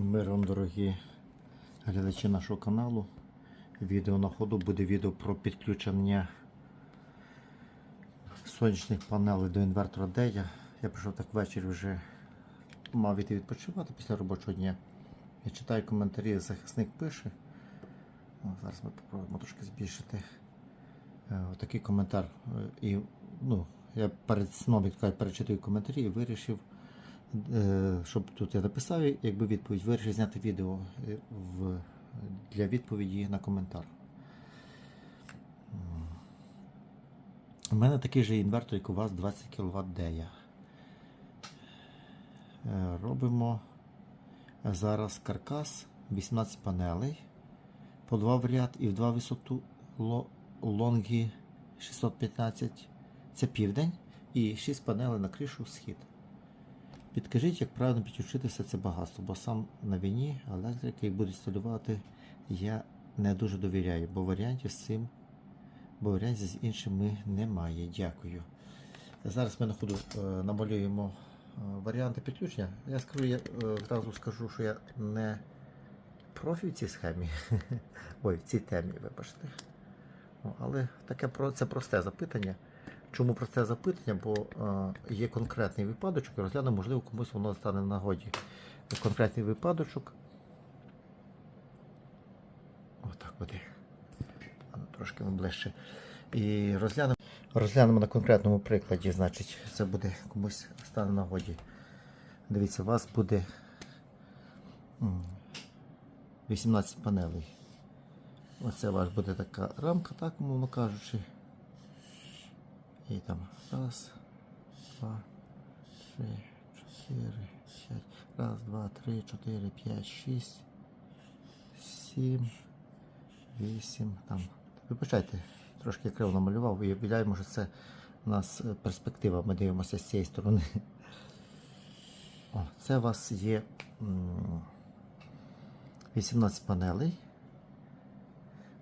Миром, дорогі глядачі нашого каналу. Відео на ходу буде відео про підключення сонячних панелей до інвертора Дея. Я прийшов так ввечері вже мав іти відпочивати після робочого дня. Я читаю коментарі, захисник пише. О, зараз ми спробуємо трошки збільшити. Е, Отакий коментар. Е, І, ну, я перед сном відкаю, перечитую коментарі і вирішив щоб тут я написав, якби відповідь, вирішив зняти відео е, в, для відповіді на коментар. У мене такий же інвертор, як у вас 20 кВт дея. Е, Робимо зараз каркас 18 панелей по 2 в ряд і в 2 висоту ло- лонгі 615 це південь і 6 панелей на кришу схід. Підкажіть, як правильно підключити все це багатство, бо сам на війні електрики будуть інсталювати, я не дуже довіряю, бо варіантів з цим, бо варіантів з іншими немає. Дякую. Зараз ми на ходу е, намалюємо е, варіанти підключення. Я скажу, я е, скажу, що я не профі в цій схемі. Ой, в цій темі, вибачте. Але таке це просте запитання. Чому про це запитання? Бо е, є конкретний випадочок, і розглянемо, можливо, комусь воно стане в нагоді. Конкретний випадочок. Отак буде. Трошки ближче. І розглянемо, розглянемо на конкретному прикладі, значить, це буде комусь стане в нагоді. Дивіться, у вас буде 18 панелей. Оце у вас буде така рамка, так, мовно кажучи. І там раз, два, три, чотири, п'ять. Раз, два, три, чотири, п'ять, шість, сім, вісім. Там. Вибачайте, трошки криво намалював, уявляємо, що це у нас е, перспектива, ми дивимося з цієї сторони. О, це у вас є м, 18 панелей.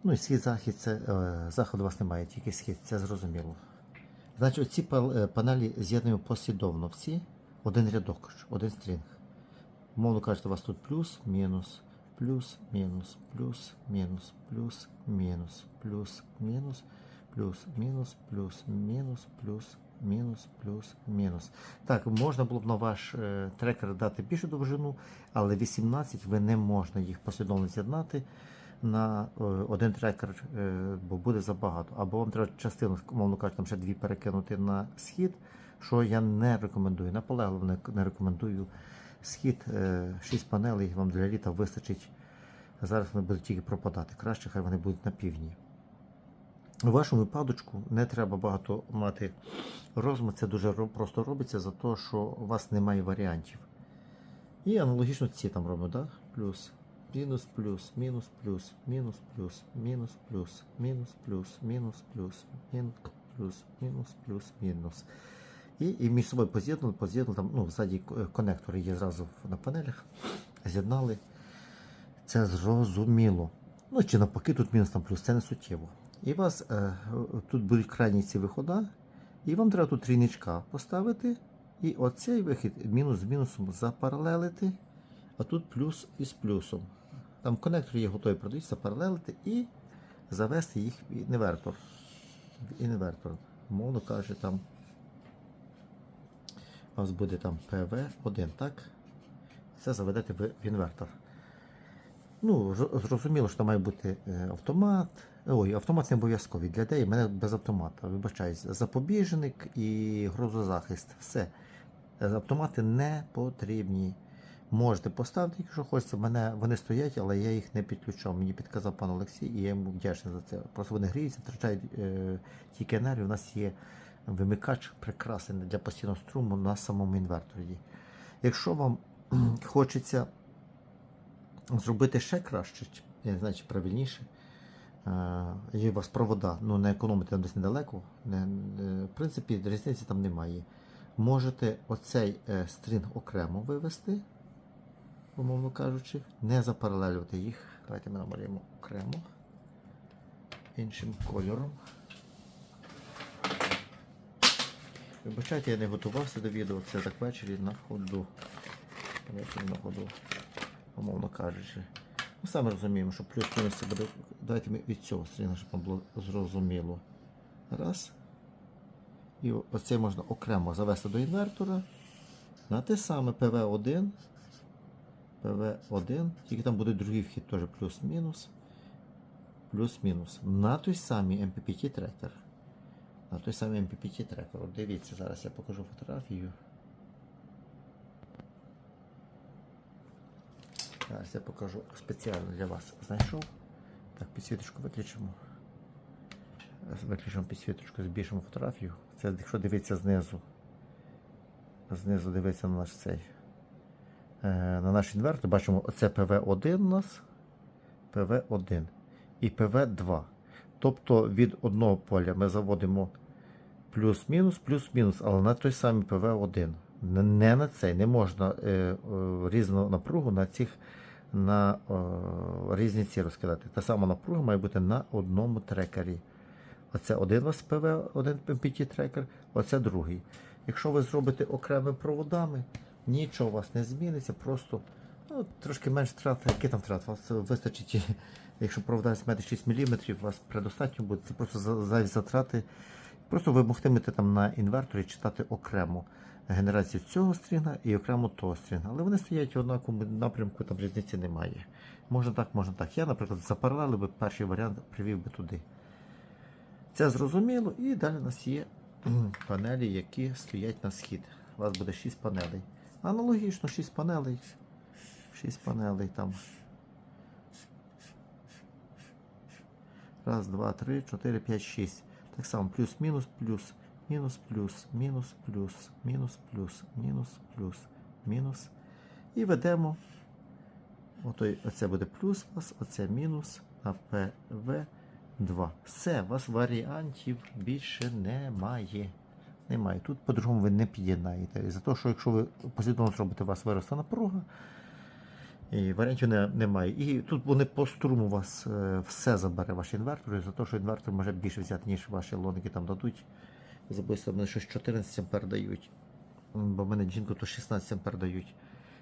Ну і схід захід це е, захід у вас немає, тільки схід, це зрозуміло. Значить, оці е, панелі з'єднуємо послідовно всі, один рядок, один стрінг. Мовно кажучи, у вас тут плюс, мінус, плюс, мінус, плюс, мінус, плюс, мінус, плюс, мінус, плюс, мінус, плюс, мінус, плюс, мінус, плюс, мінус. Так, можна було б на ваш е, трекер дати більшу довжину, але 18 ви не можна їх послідовно з'єднати на е, один трекер, е, бо буде забагато. Або вам треба частину, мовно кажучи, там ще дві перекинути на схід, що я не рекомендую. Наполегливо не, рекомендую схід. 6 панелей вам для літа вистачить. Зараз вони будуть тільки пропадати. Краще, хай вони будуть на півдні. У вашому випадочку не треба багато мати розуму, це дуже просто робиться за те, що у вас немає варіантів. І аналогічно ці там робимо, да? плюс, мінус, плюс, мінус, плюс, мінус, плюс, мінус, плюс, мінус, плюс, мінус, плюс, мінус, плюс, мінус, плюс, мінус. І, і між собою поз'єднали, поз'єднали, там, ну, ззаді е, конектори є зразу на панелях, з'єднали. Це зрозуміло. Ну, чи навпаки, тут мінус там плюс, це не суттєво. І у вас е, тут будуть крайні ці виходи, і вам треба тут трійничка поставити. І оцей вихід мінус з мінусом запаралелити, а тут плюс із плюсом. Там конектор є готовий продаються, запаралелити і завести їх в інвертор. В інвертор. Мовно каже, там у вас буде там PV1, так? Це заведете в в інвертор. Ну, зрозуміло, що там має бути е, автомат. Ой, автомат не обов'язковий. Для деї мене без автомата. Вибачаюсь, запобіжник і грозозахист. Все. Е, Автомати не потрібні. Можете поставити, якщо хочеться. Мене вони стоять, але я їх не підключав. Мені підказав пан Олексій, і я йому вдячний за це. Просто вони гріються, втрачають е, тільки енергію. У нас є вимикач прекрасний для постійного струму на самому інверторі. Якщо вам хочеться зробити ще краще, я не знаю, чи правильніше. Е, Є у вас провода, ну не економити десь недалеко. Не, не- в принципі, різниці там немає. Можете оцей е, стрінг окремо вивести, умовно кажучи, не запаралелювати їх. Давайте ми намалюємо окремо іншим кольором. Вибачайте, я не готувався до відео, це так ввечері на ходу. На ходу. умовно кажучи. Ми самі розуміємо, що плюс-мінус це буде. Давайте ми від цього стріна, щоб вам було зрозуміло. Раз. І оцей можна окремо завести до інвертора. На те саме PV1. PV1. Тільки там буде другий вхід теж плюс-мінус. Плюс-мінус. На той самий MPPT трекер. На той самий MPPT трекер. От дивіться, зараз я покажу фотографію. Зараз я покажу спеціально для вас. Знайшов. Так, підсвіточку виключимо. Виключимо підсвіточку, збільшимо фотографію. Це якщо дивитися знизу. Знизу дивитися на наш цей. Е, На наш інвертор, бачимо, оце PV1 у нас, PV1 і PV2. Тобто від одного поля ми заводимо плюс-мінус, плюс-мінус, але на той самий PV1. Не- Не на цей, не можна е, е, різну напругу на цих на е, різні ці розкидати. Та сама напруга має бути на одному трекері. Оце один у вас ПВ, один MPT трекер, оце другий. Якщо ви зробите окремими проводами, нічого у вас не зміниться, просто ну, трошки менш втрат. Які там втрат? Вас вистачить, якщо провода 76 мм, у вас предостатньо буде. Це просто за- затрати. Просто ви могтимете там на інверторі читати окремо генерацію цього стрінга і окремо того стрінга. Але вони стоять однаковому напрямку, там різниці немає. Можна так, можна так. Я, наприклад, запаралелив би перший варіант привів би туди. Це зрозуміло, і далі у нас є панелі, які стоять на схід. У вас буде 6 панелей. Аналогічно 6 панелей. 6 панелей там. Раз, два, три, чотири, п'ять, шість. Так само плюс-мінус, плюс, мінус, плюс, мінус, плюс, мінус, плюс, мінус, плюс, мінус. І ведемо. Отой, оце буде плюс у вас, оце мінус на ПВ2. Все, у вас варіантів більше немає. Немає. Тут по-другому ви не під'єднаєте. За те, що якщо ви послідовно зробите, у вас виросте напруга, і варіантів не, немає. І тут вони по струму у вас е, все забере ваш інвертор, і за те, що інвертор може більше взяти, ніж ваші лоники там дадуть. Забув, мене щось 14 ампер дають. Бо в мене жінку то 16 ампер дають.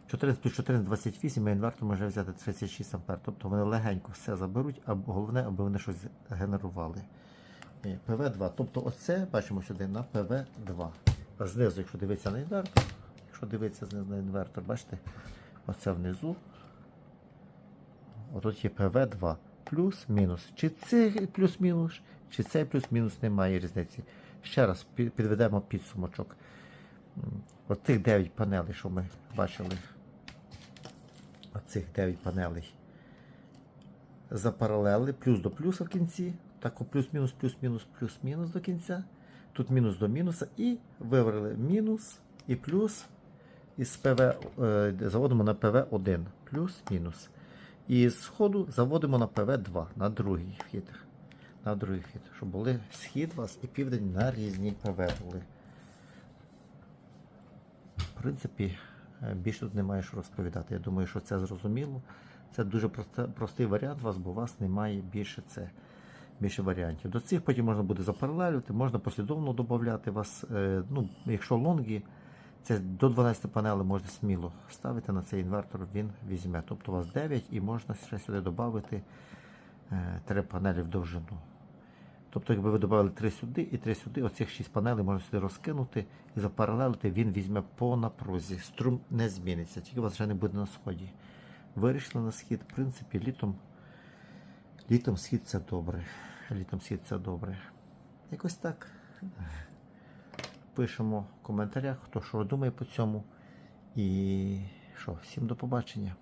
14 плюс 14 28, а інвертор може взяти 36 ампер. Тобто вони легенько все заберуть, а головне, аби вони щось генерували. Е, ПВ2. Тобто оце бачимо сюди на ПВ2. А знизу, якщо дивитися на інвертор, якщо дивитися знизу на інвертор, бачите, оце внизу. Отут є ПВ2 плюс-мінус. Чи це плюс-мінус, чи це плюс-мінус немає різниці. Ще раз підведемо підсумочок. От тих 9 панелей, що ми бачили. Оцих 9 панелей. Запаралели плюс до плюса в кінці. Так, плюс-мінус, плюс-мінус, плюс-мінус до кінця. Тут мінус до мінуса. І вивели мінус і плюс. Із ПВ е, заводимо на ПВ1. Плюс-мінус. І з сходу заводимо на ПВ2, на другий вхід. На другий вхід, щоб були схід вас і південь на різні ПВ були. В принципі, е, більше тут немає що розповідати. Я думаю, що це зрозуміло. Це дуже простий варіант вас, бо у вас немає більше це. Більше варіантів. До цих потім можна буде запаралелювати, можна послідовно додати вас. е, Ну, якщо лонги, це до 12 панелей можна сміло ставити на цей інвертор, він візьме. Тобто у вас 9 і можна ще сюди додати 3 панелі в довжину. Тобто, якби ви додали 3 сюди і 3 сюди, оцих 6 панелей можна сюди розкинути і запаралелити, він візьме по напрузі. Струм не зміниться, тільки у вас вже не буде на сході. Вирішили на схід, в принципі, літом, літом схід це добре. Літом схід це добре. Якось так. Пишемо в коментарях, хто що думає по цьому. І що, всім до побачення.